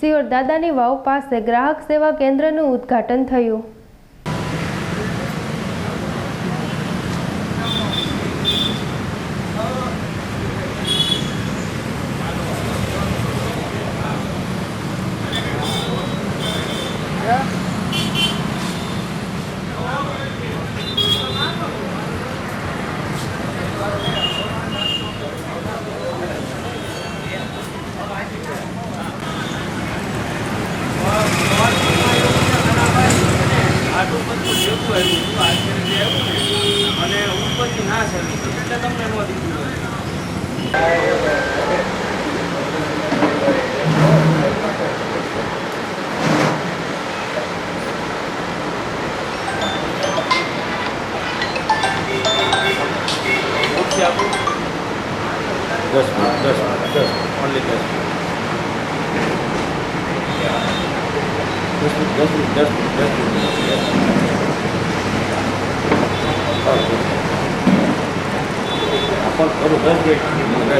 સિયોર દાદાની વાવ પાસે ગ્રાહક સેવા કેન્દ્રનું ઉદ્ઘાટન થયું. બધું જેવું આવ્યું આશ્ચર્ય આવ્યું ને અને ઉપરથી ના સર્વિસ એટલે તમને ન દીધું હોય ઓછી આપું દસ મિનિટ દસ મિનિટ દસ ઓનલી દસ મિનિટ દસ મિનિટ દસ મિનિટ દસ મિનિટ દસ મિનિટ 好，那我们后面继续往下。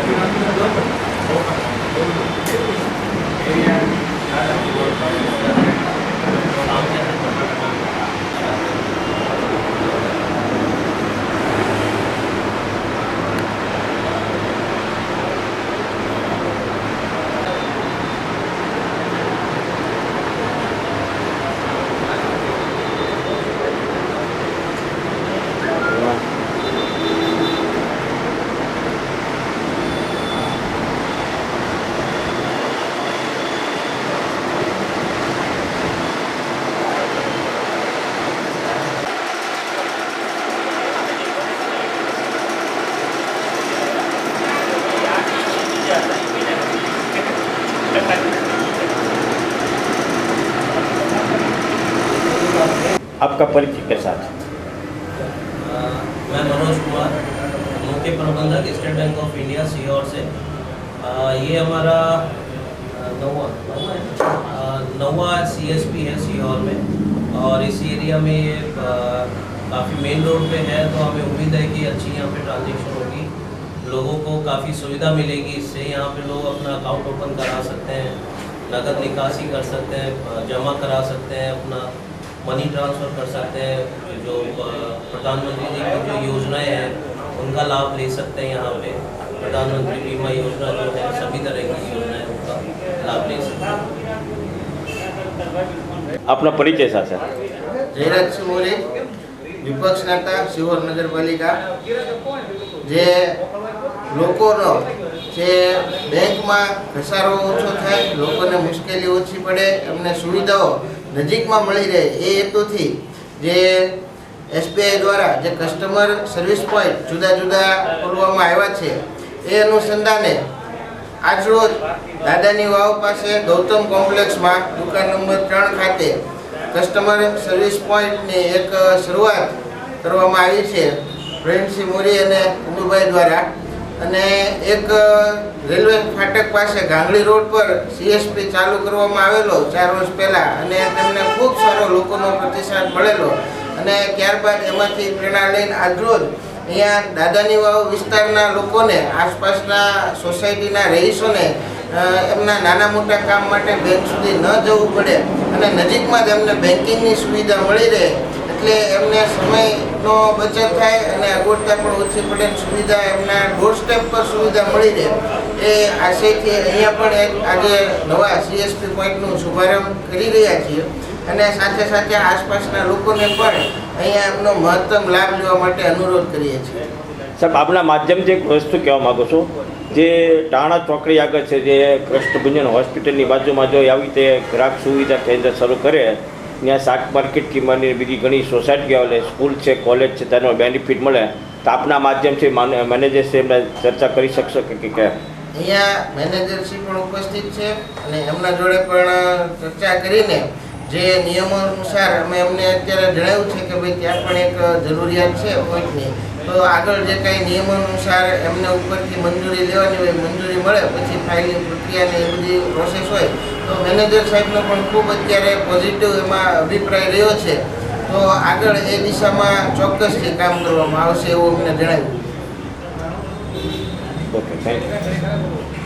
आपका परिचय के साथ मैं मनोज कुमार मुख्य प्रबंधक State Bank of India Sehore से। अ, ये हमारा नवा नवा सी एस पी है सीहोर में। और इस एरिया में ये काफ़ी मेन रोड पे है तो हमें उम्मीद है कि अच्छी यहाँ पे ट्रांजेक्शन होगी। लोगों को काफ़ी सुविधा मिलेगी इससे यहाँ पे लोग अपना अकाउंट ओपन करा सकते हैं नकद निकासी कर सकते हैं जमा करा सकते हैं अपना। मनी ट्रांसफ़र कर सकते हैं जो अ, प्रधानमंत्री जी की जो योजनाएं हैं उनका लाभ ले सकते हैं यहाँ पे प्रधानमंत्री बीमा योजना जो है सभी तरह की योजनाएं उनका लाभ ले सकते हैं આપના પરિચય સાથે જયરાજસિંહ મોરી વિપક્ષ નેતા શિહોર નગરપાલિકા જે લોકોનો જે બેંકમાં ઘસારો ઓછો થાય લોકોને મુશ્કેલી ઓછી પડે એમને સુવિધાઓ નજીકમાં મળી રહે એ હેતુથી જે એસબીઆઈ દ્વારા જે કસ્ટમર સર્વિસ પોઈન્ટ જુદા જુદા ખોલવામાં આવ્યા છે, એ અનુસંધાને આજરોજ દાદાની વાવ પાસે ગૌતમ કોમ્પ્લેક્સમાં દુકાન નંબર ત્રણ ખાતે કસ્ટમર સર્વિસ પોઈન્ટની એક શરૂઆત કરવામાં આવી છે. પ્રેમસિંહ મોરી અને કુંડુભાઈ દ્વારા અને એક રેલવે ફાટક પાસે ગાંગડી રોડ પર સીએસપી ચાલુ કરવામાં આવેલો ચાર વર્ષ પહેલાં અને તેમને ખૂબ સારો લોકોનો પ્રતિસાદ મળેલો. અને ત્યારબાદ એમાંથી પ્રેરણા લઈને આજરોજ અહીંયા દાદાની વાવ વિસ્તારના લોકોને, આસપાસના સોસાયટીના રહીશોને એમના નાના મોટા કામ માટે બેંક સુધી ન જવું પડે અને નજીકમાં જ એમને બેન્કિંગની સુવિધા મળી રહે એટલે એમને સમયનો બચત થાય અને અગવડતા પણ ઓછી પડે સુવિધા એમના ડોર સ્ટેપ પર સુવિધા મળી રહે. એ આશયથી અહીંયા પણ એક આજે નવા સીએસપી પોઈન્ટનું શુભારંભ કરી રહ્યા છીએ અને સાથે સાથે આસપાસના લોકોને પણ અહીંયા એમનો મહત્તમ લાભ લેવા માટે અનુરોધ કરીએ છીએ. સાહેબ, આપના માધ્યમથી એક વસ્તુ કહેવા માગું છું. જે ટાણા ચોકડી આગળ છે, જે કૃષ્ણભુંજન હોસ્પિટલની બાજુમાં જો આવી રીતે ગ્રાહક સુવિધા કેન્દ્ર શરૂ કરે, ત્યાં શાક માર્કેટથી માંડીને બીજી ઘણી સોસાયટીઓ આવે સ્કૂલ છે, કોલેજ છે, તેનો બેનિફિટ મળે. તો આપના માધ્યમથી માને- મેનેજર છે, એમને ચર્ચા કરી શકશો કે કે અહીંયા મેનેજરશ્રી પણ ઉપસ્થિત છે અને એમના જોડે પણ ચર્ચા કરીને જે નિયમો અનુસાર અમે અમને અત્યારે જણાવ્યું છે કે ભાઈ ત્યાં પણ એક જરૂરિયાત છે પોઈન્ટની તો આગળ જે કાંઈ નિયમો અનુસાર એમને ઉપરથી મંજૂરી લેવાની હોય, મંજૂરી મળે, પછી ફાઇલની પ્રક્રિયા ને એ બધી પ્રોસેસ હોય, તો મેનેજર સાહેબનો પણ ખૂબ અત્યારે પોઝિટિવ એમાં અભિપ્રાય રહ્યો છે. તો આગળ એ દિશામાં ચોક્કસથી કામ કરવામાં આવશે એવું અમને જણાવ્યું. Okay thank you